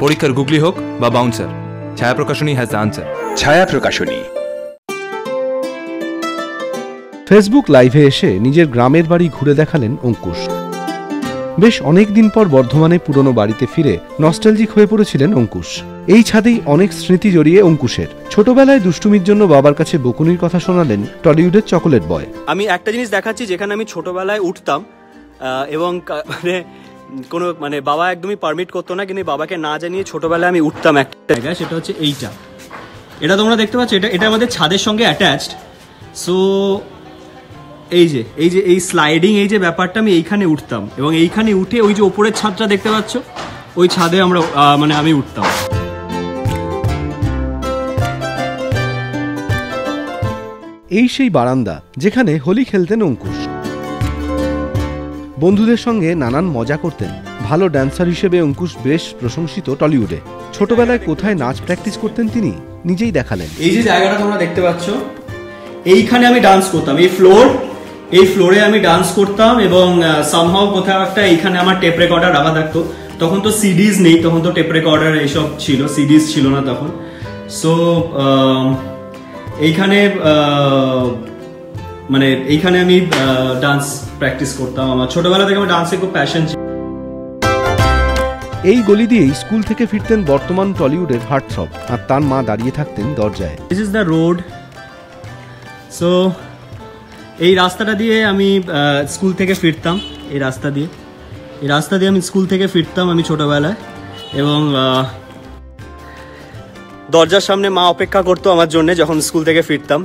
পরীক্ষার গুগলি হোক বা বাউন্সার ছায়া প্রকাশনী হ্যাজ দ্য আনসার ছায়া প্রকাশনী। ফেসবুক লাইভে এসে নিজের গ্রামের বাড়ি ঘুরে দেখালেন অঙ্কুশ। বেশ অনেক দিন পর বর্ধমানে পুরনো বাড়িতে ফিরে নস্টালজিক হয়ে পড়েছিলেন অঙ্কুশ। এই ছাদেই অনেক স্মৃতি জড়িয়ে অঙ্কুশের। ছোটবেলায় দুষ্টুমির জন্য বাবার কাছে বকুনির কথা শোনালেন টলিউডের চকোলেট বয়। আমি একটা জিনিস দেখাচ্ছি যেখানে আমি ছোটবেলায় উঠতাম আহ, এবং মানে কোনো মানে বাবা একদমই পারমিট করতো না, কিন্তু বাবাকে না জানিয়ে ছোটবেলায় আমি উঠতাম একটা জায়গায়, সেটা হচ্ছে এইটা। এটা তোমরা দেখতে পাচ্ছ, এটা এটা আমাদের ছাদের সঙ্গে অ্যাটাচড সো এই যে এই যে, এই স্লাইডিং এই যে ব্যাপারটা আমি এইখানে উঠতাম। এবং এইখানে উঠে ওই যে ওপরের ছাদটা দেখতে পাচ্ছ, ওই ছাদে আমরা মানে আমি উঠতাম। এই সেই বারান্দা, যেখানে হোলি খেলতেন অঙ্কুশ। বন্ধুদের সঙ্গে নানান মজা করতেন। ভালো ড্যান্সার হিসেবে অঙ্কুশ বেশ প্রশংসিত টলিউডে। ছোটবেলায় কোথায় নাচ প্র্যাকটিস করতেন তিনি? নিজেই দেখালেন। এই যে জায়গাটা তোমরা দেখতে পাচ্ছ, এইখানে আমি ডান্স করতাম। এই ফ্লোর এই ফ্লোরে আমি ডান্স করতাম এবং সামহাও কোথাও একটা এইখানে আমার টেপ রেকর্ডার রাখা থাকতো। তখন তো সিডিজ নেই, তখন তো টেপ রেকর্ডার এইসব ছিল সিডিজ ছিল না তখন। সো এইখানে মানে এইখানে আমি ডান্স প্র্যাকটিস করতাম। আমার ছোটবেলা থেকে আমার ডান্সে খুব প্যাশন ছিল। এই গলি দিয়েই স্কুল থেকে ফিরতেন বর্তমান টলিউডের হার্টথ্রব আর তার মা দাঁড়িয়ে থাকতেন দরজায়। This is the road so এই রাস্তাটা দিয়ে আমি স্কুল থেকে ফিরতাম এই রাস্তা দিয়ে। এই রাস্তা দিয়ে আমি স্কুল থেকে ফিরতাম আমি ছোটবেলায় এবং দরজার সামনে মা অপেক্ষা করতো আমার জন্য যখন স্কুল থেকে ফিরতাম।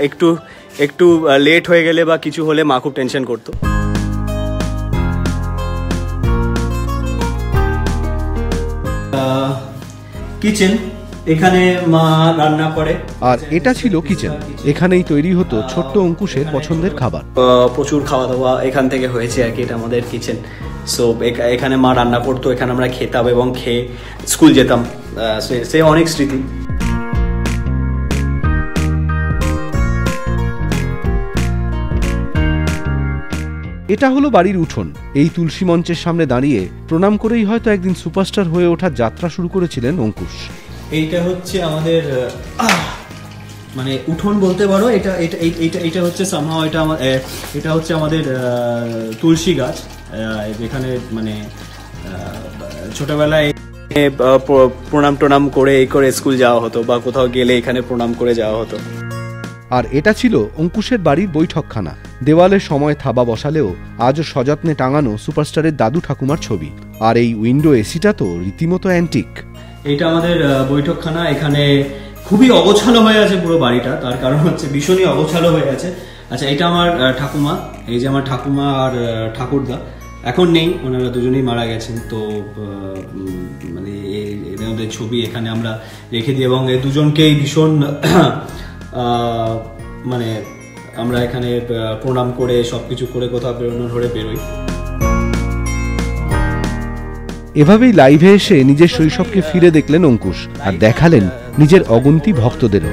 একটু একটু লেট হয়ে গেলে বা কিছু হলে মা খুব টেনশন করতো। কিচেন এখানে মা রান্না করে। আর এটা ছিল কিচেন এখানেই তৈরি হতো ছোট্ট অঙ্কুশের পছন্দের খাবার। প্রচুর খাওয়া দাওয়া এখান থেকে হয়েছে আর কি এটা আমাদের কিচেন সো এখানে মা রান্না করতো এখানে আমরা খেতাম এবং খেয়ে স্কুল যেতাম। সে- সে অনেক স্মৃতি। এটা হলো বাড়ির উঠোন। এই তুলসী মঞ্চের সামনে দাঁড়িয়ে প্রণাম করেই হয়তো একদিন সুপারস্টার হয়ে ওঠার যাত্রা শুরু করেছিলেন অঙ্কুশ। এইটা হচ্ছে আমাদের মানে উঠোন বলতে পারো, এটা এটা, এইটা এটা হচ্ছে সামহাও এটা আমার এটা হচ্ছে আমাদের তুলসী গাছ যেখানে মানে ছোটবেলায় প্রণাম টনাম করে এই করে স্কুল যাওয়া হতো বা কোথাও গেলে এখানে প্রণাম করে যাওয়া হতো। আর এটা ছিল অঙ্কুশের বাড়ির বৈঠকখানা। দেওয়ালে সময় থাবা বসালেও আজও সযত্নে টাঙানো সুপারস্টারের দাদু ঠাকুমার ছবি। আর এই উইন্ডো এসিটা তো রীতিমতো অ্যান্টিক। এইটা আমাদের বৈঠকখানা। এখানে খুবই অগোছালো হয়ে আছে পুরো বাড়িটা। তার কারণ হচ্ছে ভীষণই অগোছালো হয়ে আছে। আচ্ছা এটা আমার ঠাকুমা। এই যে আমার ঠাকুমা আর ঠাকুরদা। এখন নেই, ওনারা দুজনেই মারা গেছেন। তো মানে এদের ছবি এখানে আমরা রেখে দিই এবং এই দুজনকেই ভীষণ মানে আমরা এখানে প্রণাম করে, সবকিছু করে কোথাও বেরোনো ধরে বেরোই। এভাবেই লাইভে এসে নিজের শৈশবকে ফিরে দেখলেন অঙ্কুশ আর দেখালেন নিজের অগন্তি ভক্তদেরও।